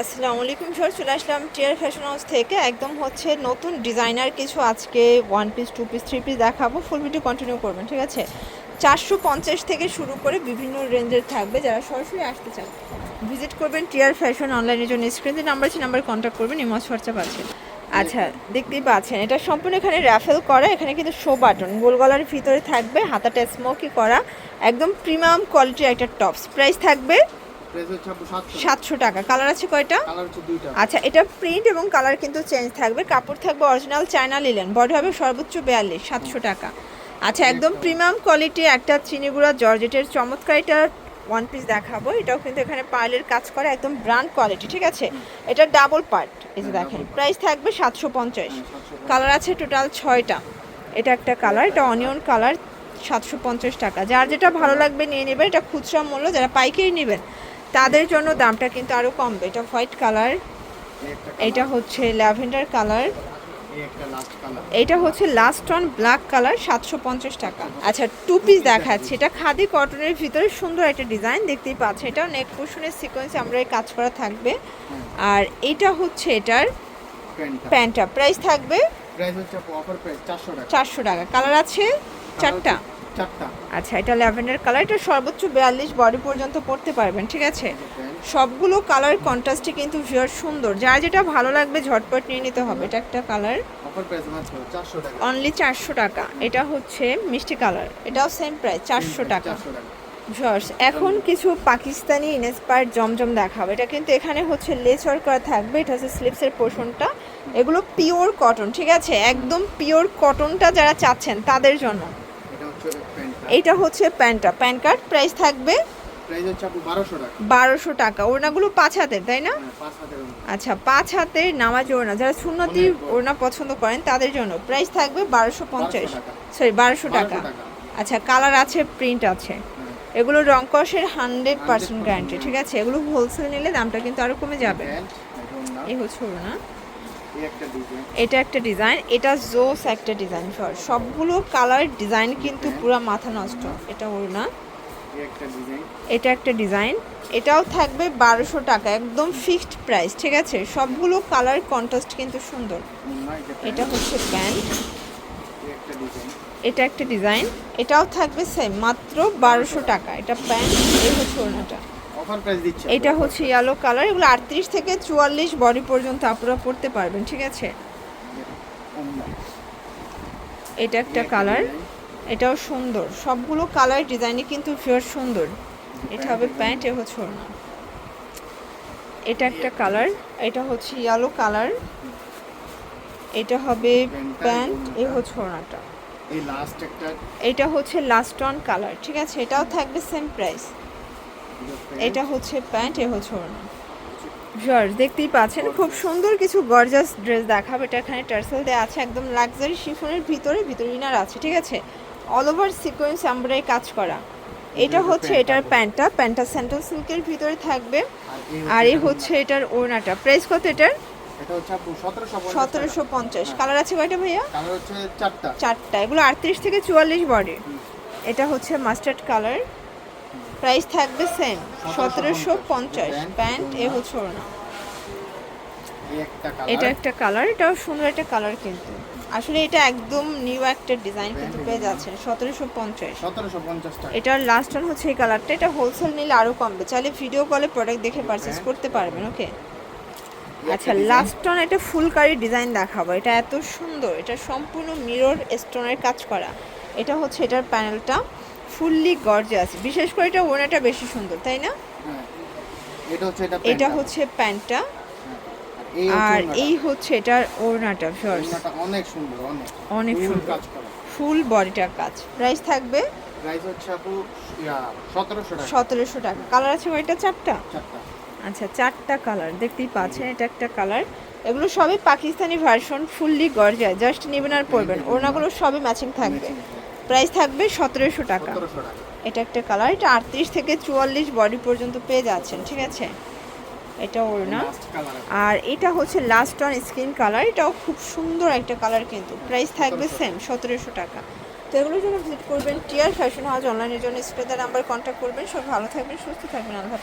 আসসালামু আলাইকুম স্যার চলে আসলাম টিয়ার ফ্যাশন হাউস থেকে। একদম হচ্ছে নতুন ডিজাইনার কিছু আজকে one piece two piece three piece দেখাবো। ফুল ভিডিও কন্টিনিউ করবেন, ঠিক আছে? চারশো পঞ্চাশ থেকে শুরু করে বিভিন্ন রেঞ্জের থাকবে। যারা সরাসরি আসতে চান ভিজিট করবেন টিয়ার ফ্যাশন অনলাইনের জন্য স্ক্রিনে নাম্বার আছে নাম্বার কন্ট্যাক্ট করবেন ইমজ খরচা পাচ্ছেন আচ্ছা দেখতেই পাচ্ছেন, এটা সম্পূর্ণ এখানে র্যাফেল করা, এখানে কিন্তু শো বাটন গোল গলার ভিতরে থাকবে, হাতাটা স্মোকি করা, একদম প্রিমিয়াম কোয়ালিটির একটা টপস প্রাইস থাকবে সাতশো। টাকা। কালার আছে কয়টা? আচ্ছা এটা প্রিন্ট এবং কালার কিন্তু চেঞ্জ থাকবে। কাপড় থাকবে অরিজিনাল চায়না লিলেন বডি হবে সর্বোচ্চ বিয়াল্লিশ সাতশো টাকা। আচ্ছা একদম প্রিমিয়াম কোয়ালিটি একটা চিনিগুড়া জর্জেটের চমৎকার এটা ওয়ান পিস দেখাবো। এটাও কিন্তু এখানে পার্লের কাজ করে একদম ব্র্যান্ড কোয়ালিটি ঠিক আছে? এটা ডাবল পার্ট এই যে দেখেন। প্রাইস থাকবে সাতশো পঞ্চাশ। কালার আছে টোটাল ছয়টা। এটা একটা কালার এটা অনিয়ন কালার সাতশো পঞ্চাশ টাকা। যার যেটা ভালো লাগবে নিয়ে নেবেন। এটা খুচরা মূল্য যারা পাইকারি নেবেন তাদের জন্য দামটা কিন্তু আরও কমবে এটা হোয়াইট কালার এটা হচ্ছে ল্যাভেন্ডার কালার এটা হচ্ছে লাস্ট অন ব্ল্যাক কালার সাতশো পঞ্চাশ টাকা। আচ্ছা টু পিস দেখাচ্ছি। এটা খাদি কটনের ভিতরে সুন্দর একটা ডিজাইন দেখতেই পাচ্ছি এটাও নেক পোর্শনের সিকোয়েন্স আমরা এই কাজ করা থাকবে। আর এটা হচ্ছে এটার প্যান্টটা প্রাইস থাকবে চারশো টাকা। কালার আছে? চারটা? চারটা। আচ্ছা এটা ল্যাভেন্ডার কালার এটা সর্বোচ্চ বিয়াল্লিশ বডি পর্যন্ত পড়তে পারবেন ঠিক আছে? সবগুলো কালার কন্ট্রাস্টে কিন্তু ভিউয়ার সুন্দর। যার যেটা ভালো লাগবে ঝটপট নিয়ে নিতে হবে। এটা একটা কালার। অনলি চারশো টাকা। এটা হচ্ছে মিষ্টি কালার। এটাও সেম প্রাইস চারশো টাকা। চারশো এখন কিছু পাকিস্তানি ইনস্পায়ার জমজম দেখাবো। এটা কিন্তু এখানে হচ্ছে লেচর করা থাকবে। এটা হচ্ছে স্লিপসের পোর্শনটা এগুলো পিওর কটন ঠিক আছে? একদম পিওর কটনটা যারা চাচ্ছেন তাদের জন্য। এটা হচ্ছে প্যান্টটা। প্যান কার্ড প্রাইস থাকবে বারোশো টাকা। ওড়নাগুলো পাঁচ হাতের তাই না? হ্যাঁ আচ্ছা পাঁচ হাতের নামাজ ওড়না। যারা সুন্নতি ওড়না পছন্দ করেন তাদের জন্য প্রাইস থাকবে বারোশো পঞ্চাশ। সরি বারোশো টাকা। আচ্ছা কালার আছে প্রিন্ট আছে। হ্যাঁ। এগুলো রং কষের হান্ড্রেড পার্সেন্ট গ্যারান্টি ঠিক আছে? এগুলো হোলসেল নিলে দামটা কিন্তু আরও কমে যাবে। প্যান্ট এই হচ্ছে ওড়না। এটা একটা ডিজাইন এটা জোস একটা ডিজাইন সর সবগুলো কালার ডিজাইন কিন্তু পুরো মাথা নষ্ট এটা ওড়না। একটা ডিজাইন এটা একটা ডিজাইন এটাও থাকবে বারোশো টাকা একদম ফিক্সড প্রাইস ঠিক আছে? সবগুলো কালার কন্ট্রাস্ট কিন্তু সুন্দর। এটা হচ্ছে প্যান্ট। এটা একটা ডিজাইন এটাও থাকবে সেম মাত্র বারোশো টাকা। এটা প্যান্ট এই হচ্ছে ওড়নাটা। এটা হচ্ছে ইয়েলো কালার এগুলো আটত্রিশ থেকে চুয়াল্লিশ বডি পর্যন্ত আপনারা পড়তে পারবেন ঠিক আছে? এটা একটা কালার এটাও সুন্দর সবগুলো কালার ডিজাইনই কিন্তু ফিওর সুন্দর। এটা হবে প্যান্ট এ হচ্ছে ওড়না। এটা একটা কালার এটা হচ্ছে ইয়েলো কালার এটা হবে প্যান্ট এ হচ্ছে ওড়নাটা। এটা হচ্ছে লাস্ট অন কালার ঠিক আছে? এটাও থাকবে সেম প্রাইস এটা হচ্ছে প্যান্ট এ হচ্ছে ওড়না। জর্জ দেখতেই পাচ্ছেন খুব সুন্দর কিছু গর্জাস ড্রেস দেখাবে। এটা এখানে টার্সেল দেওয়া আছে একদম লাক্সারি শিফনের ভিতরে ভিতরে ইনার আছে ঠিক আছে? অল ওভার সিকোয়েন্স এমব্রয়ডারি কাজ করা। এটা হচ্ছে এটার প্যান্টটা প্যান্টটা সেন্ট্রাল সিল্কের ভিতরে থাকবে। আর এই হচ্ছে এটার ওড়নাটা। প্রাইস কত এটার? এটা হচ্ছে সতেরোশো পঞ্চাশ কালার আছে কয়টা ভাইয়া? চারটা। চারটা। এগুলো আটত্রিশ থেকে চুয়াল্লিশ বডি এটা হচ্ছে মাস্টার্ড কালার প্রাইস থাকবে সেম সতেরোশো পঞ্চাশ। প্যান্ট একটা এটা একটা কালার এটাও সুন্দর একটা কালার কিন্তু। আসলে এটা একদম নিউ একটা ডিজাইন কিন্তু পেয়ে যাচ্ছেন সতেরোশো পঞ্চাশ। সতেরোশো পঞ্চাশ টাকা। এটার লাস্ট ওয়ান হচ্ছে এই কালারটা এটা হোলসেল নিলে আরও কমবে। চাইলে ভিডিও কলে প্রোডাক্ট দেখে পারচেস করতে পারবেন ওকে আচ্ছা লাস্ট ওয়ান এটা ফুলকারি ডিজাইন দেখাবো। এটা এত সুন্দর। এটা সম্পূর্ণ মিরর স্টোনের কাজ করা। এটা হচ্ছে এটার প্যানেলটা ফুললি গর্জিয়াস। বিশেষ করে এটা ওনাটা বেশি সুন্দর তাই না? হ্যাঁ এটা হচ্ছে এটা এটা প্যান্টটা। হচ্ছে প্যান্টটা আর এই হচ্ছে এটার ওড়নাটা ওড়নাটা অনেক সুন্দর অনেক। অনেক ফুল সুন্দর। ফুল বডিটার কাজ। প্রাইস থাকবে? প্রাইস হচ্ছে আপু সতেরোশো টাকা। সতেরোশো টাকা। কালার আছে ওইটা চারটা? চারটা। আচ্ছা চারটা কালার দেখতেই পাচ্ছেন এটা একটা কালার এগুলো সবই পাকিস্তানি ভার্সন ফুললি গর্জায় জাস্ট নেবেন আর পরবেন। ওড়নাগুলো সবই ম্যাচিং থাকবে। প্রাইস থাকবে সতেরোশো টাকা। এটা একটা কালার এটা আটত্রিশ থেকে চুয়াল্লিশ বডি পর্যন্ত পেয়ে যাচ্ছেন ঠিক আছে? এটা ওড়না। না আর এটা হচ্ছে লাস্ট অন স্কিন কালার এটাও খুব সুন্দর একটা কালার কিন্তু। প্রাইস থাকবে সেম সতেরোশো টাকা। তো এগুলোর জন্য ভিজিট করবেন টিয়ার ফ্যাশন হাউস অনলাইনের জন্য স্ক্রিনের নাম্বার কন্ট্যাক্ট করবেন। সব ভালো থাকবেন সুস্থ থাকবেন আল্লাহ।